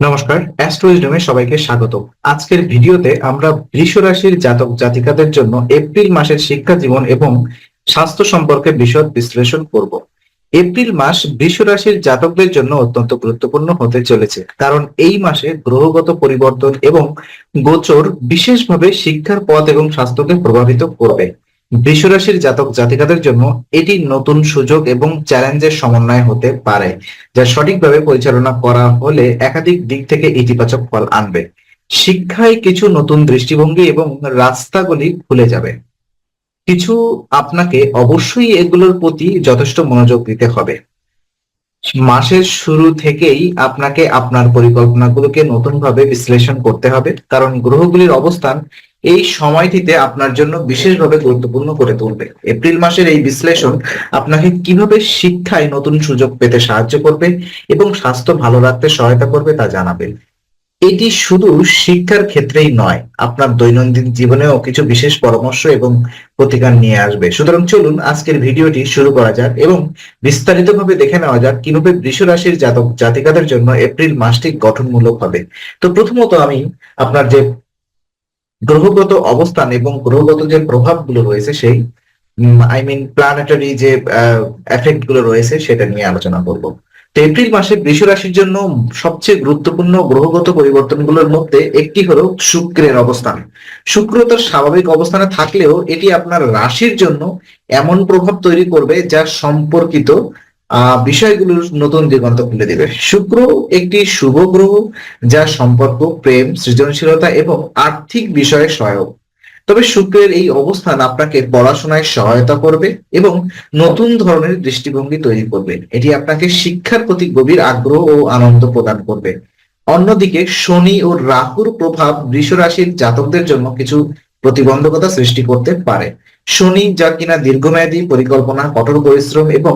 নমস্কার অ্যাস্ট্রোইজমে সবাইকে স্বাগত। আজকের ভিডিওতে আমরা বৃষ রাশির জাতক জাতিকাদের জন্য এপ্রিল মাসের শিক্ষা জীবন এবং স্বাস্থ্য সম্পর্কে বিশদ বিশ্লেষণ করব। এপ্রিল মাস বৃষ রাশির জাতকদের জন্য অত্যন্ত গুরুত্বপূর্ণ হতে চলেছে, কারণ এই মাসে গ্রহগত পরিবর্তন এবং গোচর বিশেষভাবে শিক্ষার পথ এবং স্বাস্থ্যকে প্রভাবিত করবে। বৃষ রাশির জাতক জাতিকাদের জন্য এটি নতুন সুযোগ এবং চ্যালেঞ্জের সমন্বয় হতে পারে, যা সঠিকভাবে পরিচালনা করা হলে একাধিক দিক থেকে ইতিবাচক ফল আনবে। শিক্ষায় কিছু নতুন দৃষ্টিভঙ্গি এবং রাস্তাগুলি খুলে যাবে। কিছু আপনাকে অবশ্যই এগুলোর প্রতি যথেষ্ট মনোযোগ দিতে হবে। মাসের শুরু থেকেই আপনাকে আপনার পরিকল্পনাগুলোকে নতুনভাবে বিশ্লেষণ করতে হবে, কারণ গ্রহগুলির অবস্থান এই সময়টিতে আপনার জন্য বিশেষভাবে গুরুত্বপূর্ণ করে তুলবে। এপ্রিল মাসের এই বিশ্লেষণ আপনাকে কীভাবে শিক্ষায় নতুন সুযোগ পেতে সাহায্য করবে এবং স্বাস্থ্য ভালো রাখতে সহায়তা করবে তা জানাবে এটি শুধু শিক্ষার ক্ষেত্রেই নয়, আপনার দৈনন্দিন জীবনেও কিছু বিশেষ পরামর্শ এবং প্রতিকার নিয়ে আসবে। সুতরাং চলুন আজকের ভিডিওটি শুরু করা যাক এবং বিস্তারিতভাবে দেখে নেওয়া যাক কীভাবে বৃষ রাশির জাতক জাতিকাদের জন্য এপ্রিল মাসটি গঠনমূলক হবে। তো প্রথমত আমি আপনার যে গ্রহগত অবস্থান এবং গ্রহগত যে প্রভাবগুলো রয়েছে সেই আই মিন প্ল্যানেটারি যে এফেক্টগুলো রয়েছে সেটা নিয়ে আলোচনা করব। তো এপ্রিল মাসে বৃষ রাশির জন্য সবচেয়ে গুরুত্বপূর্ণ গ্রহগত পরিবর্তনগুলোর মধ্যে একটি হলো শুক্রের অবস্থান। শুক্র তার স্বাভাবিক অবস্থানে থাকলেও এটি আপনার রাশির জন্য এমন প্রভাব তৈরি করবে যা সম্পর্কিত বিষয়গুলোর নতুন দিগন্ত খুলে দেবে। শুক্র একটি শুভ গ্রহ, যা সম্পর্ক, প্রেম, সৃজনশীলতা এবং আর্থিক বিষয়ে সহায়ক। তবে শুক্রের এই অবস্থান আপনাকে পড়াশোনায় সহায়তা করবে এবং নতুন ধরনের দৃষ্টিভঙ্গি তৈরি করবে। এটি আপনাকে শিক্ষার প্রতি গভীর আগ্রহ ও আনন্দ প্রদান করবে। অন্যদিকে শনি ও রাহুর প্রভাব বৃষ রাশির জাতকদের জন্য কিছু প্রতিবন্ধকতা সৃষ্টি করতে পারে। শনি যা কিনা দীর্ঘমেয়াদী পরিকল্পনা, কঠোর পরিশ্রম এবং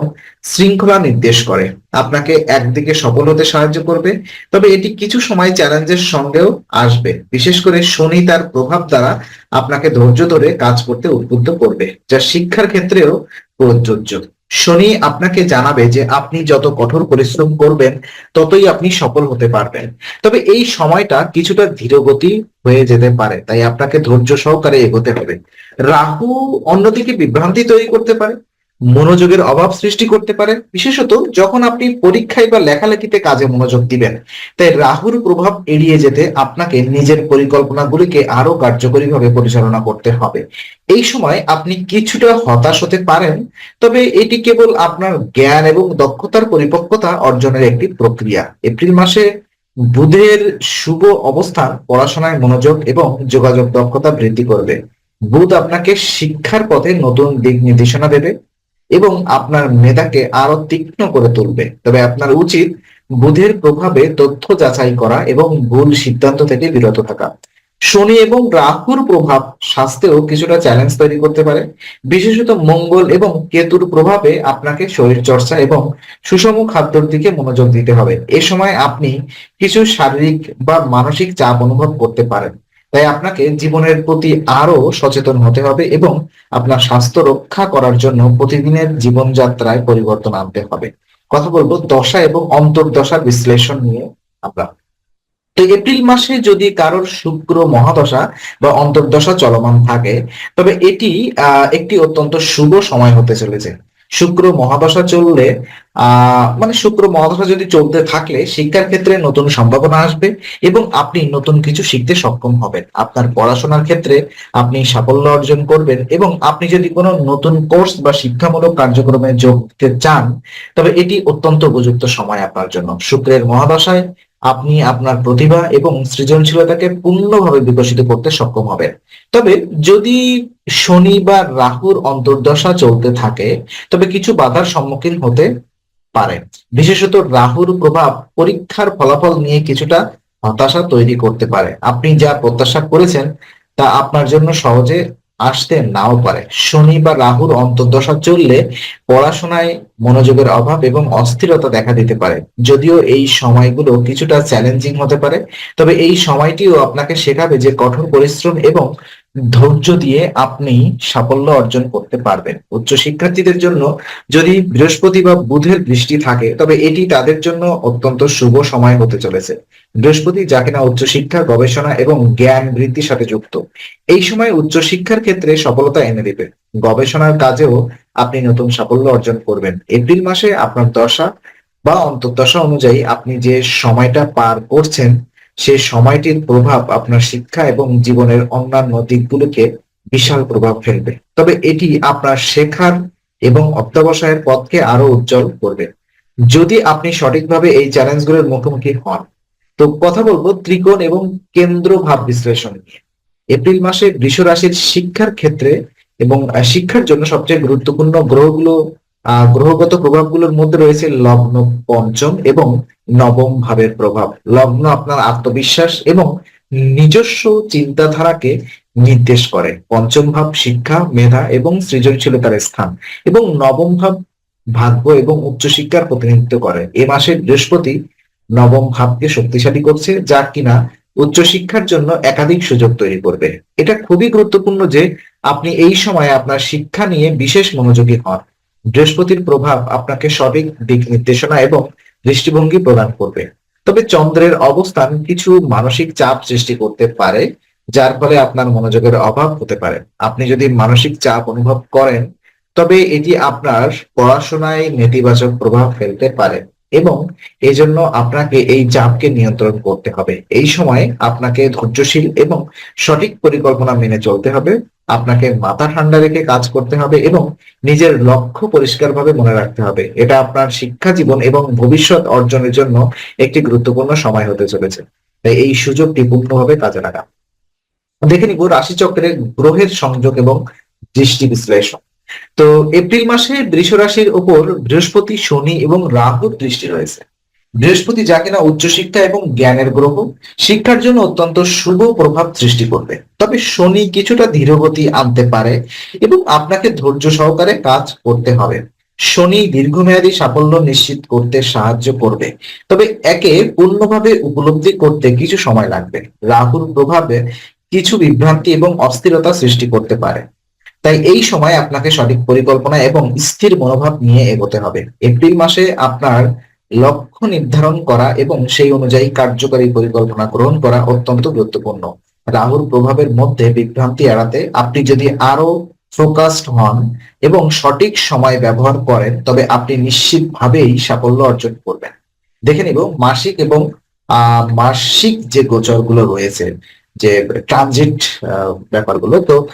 শৃঙ্খলা নির্দেশ করে। আপনাকে একদিকে সফল হতে সাহায্য করবে, তবে এটি কিছু সময় চ্যালেঞ্জের সঙ্গেও আসবে। বিশেষ করে শনি তার প্রভাব দ্বারা আপনাকে ধৈর্য ধরে কাজ করতে উদ্বুদ্ধ করবে, যা শিক্ষার ক্ষেত্রেও প্রযোজ্য শনি আপনাকে জানাবে যে আপনি যত কঠোর পরিশ্রম করবেন, ততই আপনি সফল হতে পারবেন। তবে এই সময়টা কিছুটা ধীরগতি হয়ে যেতে পারে, তাই আপনাকে ধৈর্য সহকারে এগোতে হবে। রাহু অন্যদিকে বিভ্রান্তি তৈরি করতে পারে। মনোযোগের অভাব সৃষ্টি করতে পারে। বিশেষত যখন আপনি পরীক্ষায় বা লেখালেখিতে কাজে মনোযোগ দিবেন, তাই রাহুর প্রভাব এড়িয়ে যেতে আপনাকে নিজের পরিকল্পনাগুলিকে আরও কার্যকরীভাবে পরিচালনা করতে হবে। এই সময় আপনি কিছুটা হতাশ হতে পারেন, তবে এটি কেবল আপনার জ্ঞান এবং দক্ষতার পরিপক্কতা অর্জনের একটি প্রক্রিয়া। এপ্রিল মাসে বুধের শুভ অবস্থান, পড়াশোনায় মনোযোগ এবং যোগাযোগ দক্ষতা বৃদ্ধি করবে। বুধ আপনাকে শিক্ষার পথে নতুন দিক নির্দেশনা দেবে। এবং আপনার মেধাকে আরও তীক্ষ্ণ করে তুলবে। তবে আপনার উচিত বুধের প্রভাবে তথ্য যাচাই করা এবং ভুল সিদ্ধান্ত থেকে বিরত থাকা। শনি এবং রাহুর প্রভাব স্বাস্থ্যেও কিছুটা চ্যালেঞ্জ তৈরি করতে পারে। বিশেষত মঙ্গল এবং কেতুর প্রভাবে আপনাকে শরীর চর্চা এবং সুষম খাদ্যর দিকে মনোযোগ দিতে হবে। এ সময় আপনি কিছু শারীরিক বা মানসিক চাপ অনুভব করতে পারেন। তাই আপনাকে জীবনের প্রতি আরও সচেতন হতে হবে এবং আপনার স্বাস্থ্য রক্ষা করার জন্য প্রতিদিনের জীবনযাত্রায় পরিবর্তন আনতে হবে। কথা বলব দশা এবং অন্তর্দশার বিশ্লেষণ নিয়ে আমরা। তো এপ্রিল মাসে যদি কারোর শুক্র মহাদশা বা অন্তর্দশা চলমান থাকে, তবে এটি একটি অত্যন্ত শুভ সময় হতে চলেছে। শুক্র মহাদশা চললে মানে শুক্র মহাদশা যদি চলতে থাকলে, শিক্ষার ক্ষেত্রে নতুন সম্ভাবনা আসবে এবং আপনি নতুন কিছু শিখতে সক্ষম হবেন। আপনার পড়াশোনার ক্ষেত্রে আপনি সাফল্য অর্জন করবেন এবং আপনি যদি কোনো নতুন কোর্স বা শিক্ষামূলক কার্যক্রমে যোগ দিতে চান, তবে এটি অত্যন্ত উপযুক্ত সময় আপনার জন্য। শুক্রের মহাদশায় আপনি আপনার প্রতিভা এবং সৃজনশীলতাকে পূর্ণভাবে বিকশিত করতে সক্ষম হবেন। তবে যদি শনি বা রাহুর অন্তর্দশা চলতে থাকে, তবে কিছু বাধার সম্মুখীন হতে পারে। বিশেষত রাহুর প্রভাব পরীক্ষার ফলাফল নিয়ে কিছুটা হতাশা তৈরি করতে পারে। আপনি যা প্রত্যাশা করেছেন, তা আপনার জন্য সহজে আসতে নাও পারে। শনি বা রাহুর অন্তর্দশা চললে পড়াশোনায় মনোযোগের অভাব এবং অস্থিরতা দেখা দিতে পারে। যদিও এই সময়গুলো কিছুটা চ্যালেঞ্জিং হতে পারে, তবে এই সময়টিও আপনাকে শেখাবে যে কঠোর পরিশ্রম এবং ধৈর্য দিয়ে আপনি সাফল্য অর্জন করতে পারবেন। উচ্চ শিক্ষার্থীদের জন্য যদি বৃহস্পতি বা বুধের দৃষ্টি থাকে, তবে এটি তাদের জন্য অত্যন্ত শুভ সময় হতে চলেছে। বৃহস্পতি যা কিনা উচ্চশিক্ষা গবেষণা এবং জ্ঞান বৃদ্ধির সাথে যুক্ত। এই সময় উচ্চশিক্ষার ক্ষেত্রে সফলতা এনে দেবে। গবেষণার কাজেও আপনি নতুন সাফল্য অর্জন করবেন। এপ্রিল মাসে আপনার দশা বা অন্তর্দশা অনুযায়ী আপনি যে সময়টা পার করছেন সেই সময়টির প্রভাব আপনার শিক্ষা এবং জীবনের অন্যান্য দিকগুলোকে বিশাল প্রভাব ফেলবে। তবে এটি আপনার শেখার এবং অধ্যবসায়ের পথকে আরও উজ্জ্বল করবে। যদি আপনি সঠিকভাবে এই চ্যালেঞ্জগুলোর মুখোমুখি হন, তো কথা বলব ত্রিকোণ এবং কেন্দ্র ভাব বিশ্লেষণ নিয়ে। এপ্রিল মাসে বৃষ রাশির শিক্ষার ক্ষেত্রে এবং শিক্ষার জন্য সবচেয়ে গুরুত্বপূর্ণ গ্রহগুলো গ্রহগত প্রভাবগুলোর মধ্যে রয়েছে লগ্ন পঞ্চম এবং নবম ভাবের প্রভাব। লগ্ন আপনার আত্মবিশ্বাস এবং নিজস্ব চিন্তাধারাকে নির্দেশ করে। পঞ্চম ভাব শিক্ষা, মেধা এবং সৃজনশীলতার স্থান এবং নবম ভাব ভাগ্য এবং উচ্চশিক্ষার প্রতিনিধিত্ব করে। এ মাসের বৃহস্পতি নবম ভাবকে শক্তিশালী করছে, যা কিনা উচ্চশিক্ষার জন্য একাধিক সুযোগ তৈরি করবে। এটা খুবই গুরুত্বপূর্ণ যে আপনি এই সময় আপনার শিক্ষা নিয়ে বিশেষ মনোযোগী হন। বৃহস্পতির প্রভাব আপনাকে সঠিক দিক নির্দেশনা এবং দৃষ্টিভঙ্গি প্রদান করবে। তবে চন্দ্রের অবস্থান কিছু মানসিক চাপ সৃষ্টি করতে পারে, যার ফলে আপনার মনোযোগের অভাব হতে পারে। আপনি যদি মানসিক চাপ অনুভব করেন, তবে এটি আপনার পড়াশোনায় নেতিবাচক প্রভাব ফেলতে পারে এবং এই জন্য আপনাকে এই চাপকে নিয়ন্ত্রণ করতে হবে। এই সময় আপনাকে ধৈর্যশীল এবং সঠিক পরিকল্পনা মেনে চলতে হবে। আপনাকে মাথা ঠান্ডা রেখে কাজ করতে হবে এবং নিজের লক্ষ্য পরিষ্কারভাবে মনে রাখতে হবে। এটা আপনার শিক্ষা জীবন এবং ভবিষ্যৎ অর্জনের জন্য একটি গুরুত্বপূর্ণ সময় হতে চলেছে। তাই এই সুযোগটি পূর্ণভাবে কাজে লাগা দেখে নিব রাশিচক্রের গ্রহের সংযোগ এবং দৃষ্টি বিশ্লেষণ। তো এপ্রিল মাসে বৃষ রাশির উপর বৃহস্পতি, শনি এবং রাহুর দৃষ্টি রয়েছে। বৃহস্পতি যা কিনা উচ্চশিক্ষা এবং জ্ঞানের গ্রহ, শিক্ষার জন্য অত্যন্ত শুভ প্রভাব সৃষ্টি করবে। তবে শনি কিছুটা ধীরগতি আনতে পারে এবং আপনাকে ধৈর্য সহকারে কাজ করতে হবে। শনি দীর্ঘমেয়াদী সাফল্য নিশ্চিত করতে সাহায্য করবে। তবে একে পূর্ণভাবে উপলব্ধি করতে কিছু সময় লাগবে। রাহুর প্রভাবে কিছু বিভ্রান্তি এবং অস্থিরতা সৃষ্টি করতে পারে। তাই এই সময় আপনাকে সঠিক পরিকল্পনা এবং স্থির মনোভাব নিয়ে এগোতে হবে। এপ্রিল মাসে আপনার লক্ষ্য নির্ধারণ করা এবং সেই অনুযায়ী কার্যকরী পরিকল্পনা গ্রহণ করা অত্যন্ত গুরুত্বপূর্ণ। রাহুর প্রভাবের মধ্যে বিভ্রান্তি এড়াতে আপনি যদি আরও ফোকাসড হন এবং সঠিক সময় ব্যবহার করেন, তবে আপনি নিশ্চিতভাবেই সাফল্য অর্জন করবেন। দেখে নিব, মাসিক এবং, আহ, মাসিক যে গোচরগুলো রয়েছে যে ট্রানজিট ব্যাপারগুলো, তো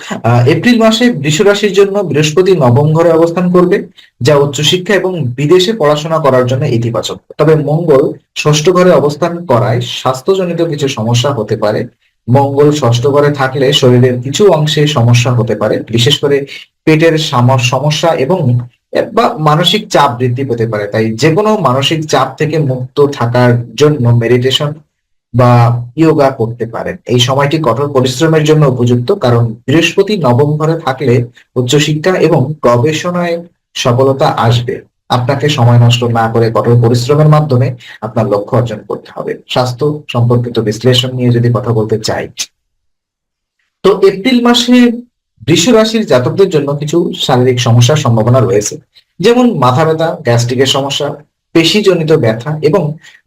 এপ্রিল মাসে বৃষ রাশির জন্য বৃহস্পতি নবম ঘরে অবস্থান করবে, যা উচ্চশিক্ষা এবং বিদেশে পড়াশোনা করার জন্য ইতিবাচক। তবে মঙ্গল ষষ্ঠ ঘরে অবস্থান করায় স্বাস্থ্যজনিত কিছু সমস্যা হতে পারে। মঙ্গল ষষ্ঠ ঘরে থাকলে শরীরের কিছু অংশে সমস্যা হতে পারে, বিশেষ করে পেটের সাম- সমস্যা এবং বা মানসিক চাপ বৃদ্ধি পেতে পারে। তাই যে কোনো মানসিক চাপ থেকে মুক্ত থাকার জন্য মেডিটেশন বা ইয়োগা করতে পারেন। এই সময়টি কঠোর পরিশ্রমের জন্য উপযুক্ত, কারণ বৃহস্পতি নবম ঘরে থাকলে উচ্চশিক্ষা এবং গবেষণায় সফলতা আসবে। আপনাকে সময় নষ্ট না করে কঠোর পরিশ্রমের মাধ্যমে আপনার লক্ষ্য অর্জন করতে হবে। স্বাস্থ্য সম্পর্কিত বিশ্লেষণ নিয়ে যদি কথা বলতে চাই। তো এপ্রিল মাসে বৃষ রাশির জাতকদের জন্য কিছু শারীরিক সমস্যার সম্ভাবনা রয়েছে। যেমন মাথা ব্যথা, গ্যাস্ট্রিকের সমস্যা পেশিজনিত ব্যথা এবং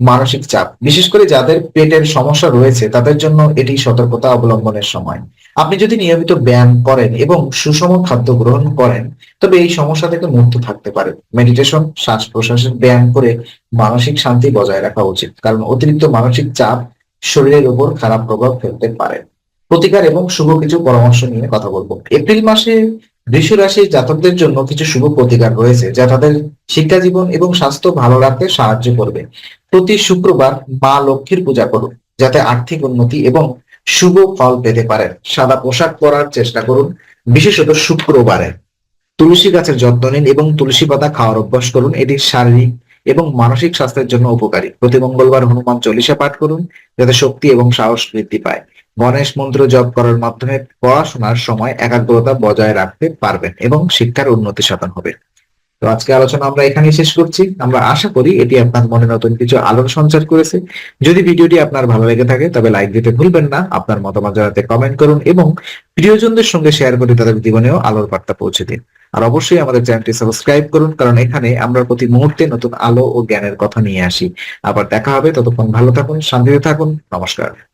মানসিক চাপ, বিশেষ করে যাদের পেটের সমস্যা রয়েছে, তাদের জন্য এটি সতর্কতা অবলম্বনের সময়। আপনি যদি নিয়মিত ব্যায়াম করেন এবং সুষম খাদ্য গ্রহণ করেন, তবে এই সমস্যা থেকে মুক্ত থাকতে পারে মেডিটেশন, শ্বাস প্রশ্বাসের ব্যায়াম করে মানসিক শান্তি বজায় রাখা উচিত, কারণ অতিরিক্ত মানসিক চাপ শরীরের উপর খারাপ প্রভাব ফেলতে পারে। প্রতিকার এবং শুভ কিছু পরামর্শ নিয়ে কথা বলব। এপ্রিল মাসে বৃষ রাশির জাতকদের জন্য কিছু শুভ প্রতিকার রয়েছে, যা তাদের শিক্ষা জীবন এবং স্বাস্থ্য ভালো রাখতে সাহায্য করবে। প্রতি শুক্রবার মা লক্ষ্মীর পূজা করুন যাতে আর্থিক উন্নতি এবং শুভ ফল পেতে পারেন। সাদা পোশাক পরার চেষ্টা করুন, বিশেষত শুক্রবারে। তুলসী গাছের যত্ন নিন এবং তুলসী পাতা খাওয়ার অভ্যাস করুন। এটি শারীরিক এবং মানসিক স্বাস্থ্যের জন্য উপকারী। প্রতি মঙ্গলবার হনুমান চল্লিশা পাঠ করুন, যাতে শক্তি এবং সাহস বৃদ্ধি পায়। গণেশ মন্ত্র জপ করার মাধ্যমে পড়াশোনার সময় একাগ্রতা বজায় রাখতে পারবেন এবং শিক্ষার উন্নতি সাধন হবে। তো আজকে আলোচনা আমরা এখানেই শেষ করছি। আমরা আশা করি এটি আপনার মনে নতুন কিছু আলোর সঞ্চার করেছে। যদি ভিডিওটি আপনার ভালো লেগে থাকে, তবে লাইক দিতে ভুলবেন না, আপনার মতামত জানাতে কমেন্ট করুন এবং প্রিয়জনদের সঙ্গে শেয়ার করে তাদের জীবনেও আলোর বার্তা পৌঁছে দিন। আর অবশ্যই আমাদের চ্যানেলটি সাবস্ক্রাইব করুন, কারণ এখানে আমরা প্রতি মুহূর্তে নতুন আলো ও জ্ঞানের কথা নিয়ে আসি। আবার দেখা হবে, ততক্ষণ ভালো থাকুন, শান্তিতে থাকুন, নমস্কার।